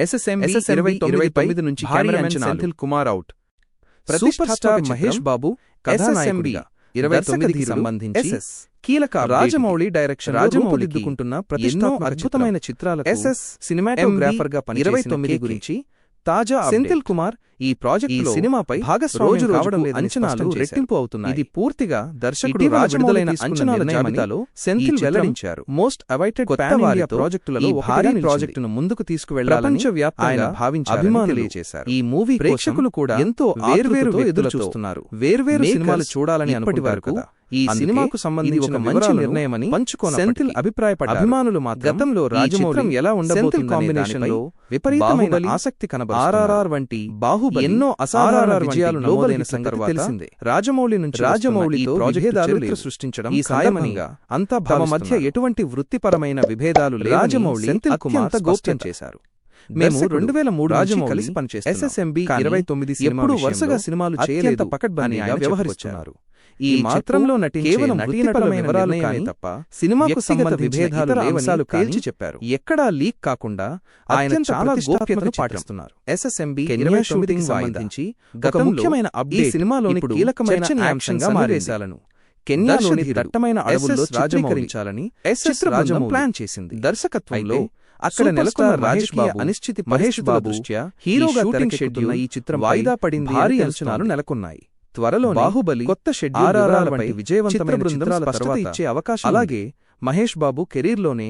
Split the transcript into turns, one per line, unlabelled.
SSM
SSMB
ఇరవై తొమ్మిది
29
నుంచి
భారీ
కెమెరామెన్
అంచనాలు.
Senthil Kumar out.
Superstar Mahesh Babu
కథానాయకుడిగా ఇరవై తొమ్మిదికి సంబంధించి కీలక రాజమౌళి డైరెక్షన్ రాజమౌళి
దిద్దుకుంటున్న
అద్భుతమైన
ఎస్ఎస్
సినిమాటోగ్రాఫర్గా
ఇరవై
పనిచేసిన
తొమ్మిది గురించి
తాజా
సెంథిల్
కుమార్ ఈ ప్రాజెక్ట్
ఈ
సినిమాపై
భాగస్వామ్యం కావడం లేదని
అంచనాలు
చేశారు.
రెట్టింపు అవుతున్నాయి
ఇది
పూర్తిగా దర్శకుడు
విడుదలైన అంచనాల జాబితాలో
సెంథిల్ వెల్లడించారు మోస్ట్ అవైటెడ్
కొత్త
పాన్ ఇండియా
వారితో
ప్రాజెక్టులలో
భారీ. ప్రాజెక్టును ముందుకు
తీసుకువెళ్ళాలని
ఆయన భావించారని
అభిమానులు
తెలియజేశారు
ఈ మూవీ
ప్రేక్షకులు కూడా
ఎంతో
వేర్వేరు
ఎదురు చూస్తున్నారు
వేర్వేరు సినిమాలు చూడాలని అనుకుంటారు కదా.
ఈ సినిమాకు
ఇది
సంబంధించిన
ఒక మంచి నిర్ణయమని
పంచుకోనప్పటికీ
సెంథిల్ అభిప్రాయపడ్డారు.
అభిమానులు మాత్రం
గతంలో రాజమౌళి
ఎలా ఉండబోతుందనే కాంబినేషన్లో
విపరీతమైన ఆసక్తి
ఆర్ఆర్ఆర్
కనబరుస్తున్నారు
వంటి
బాహుబలి
ఎన్నో అసాధారణ విజయాలు నమోదైన సంగతి తెలిసిందే.
రాజమౌళి నుంచి
రాజమౌళితో విభేదాలు.
సృష్టించడం
ఈ సందర్భంగా
అంతా
తమ మధ్య. ఎటువంటి వృత్తిపరమైన విభేదాలు
రాజమౌళి
సెంథిల్ కుమార్
గోప్యత.
చేశారు. మేము రెండు వేల మూడు
రాజమౌళి
కలిసి పనిచేస్తున్నాం.
ఎస్ఎస్ఎంబి ఇరవై తొమ్మిది
ఎప్పుడు వరుసగా సినిమాలు
పకడ్బందీగా
ఆయన
వ్యవహరిస్తున్నారు.
ఈ నటించే
కేవలం
నటీనటుల
వృత్తిపరమైన
వివరాలు కానీ
తప్ప
సినిమాకు సంబంధించిన
విభేదాలు
అంశాలు కానీ
తేల్చి చెప్పారు.
ఎక్కడా లీక్ కాకుండా ఆయన చాలా గోప్యతను. పాటిస్తున్నారు ఎస్ఎస్ఎంబి ఇరవై. సంబంధించి
గతంలో
ముఖ్యమైన
ఈ
అప్డేట్
సినిమాలోని కీలకమైన
మారింది
సన్నివేశాలను
కెన్యాలోని దట్టమైన అడవుల్లో చిత్రీకరించాలని
ఎస్.ఎస్. రాజమౌళి
ప్లాన్ చేసింది
దర్శకత్వంలో అక్కడ నెలకొన్న రాజకీయ
బాబు
అనిశ్చితి
మహేష్ బాబు
దృష్ట్యా
హీరోగా తెరకెక్కుతున్న ఈ చిత్రం
వాయిదా
పడింది
భారీ అంచనాలు
నెలకొన్నాయి
త్వరలో
బాహుబలి
కొత్త షెడ్యూల్
విజయవంతమైన
బృందం స్పష్టత ఇచ్చే అవకాశం
అలాగే మహేష్ బాబు కెరీర్లోనే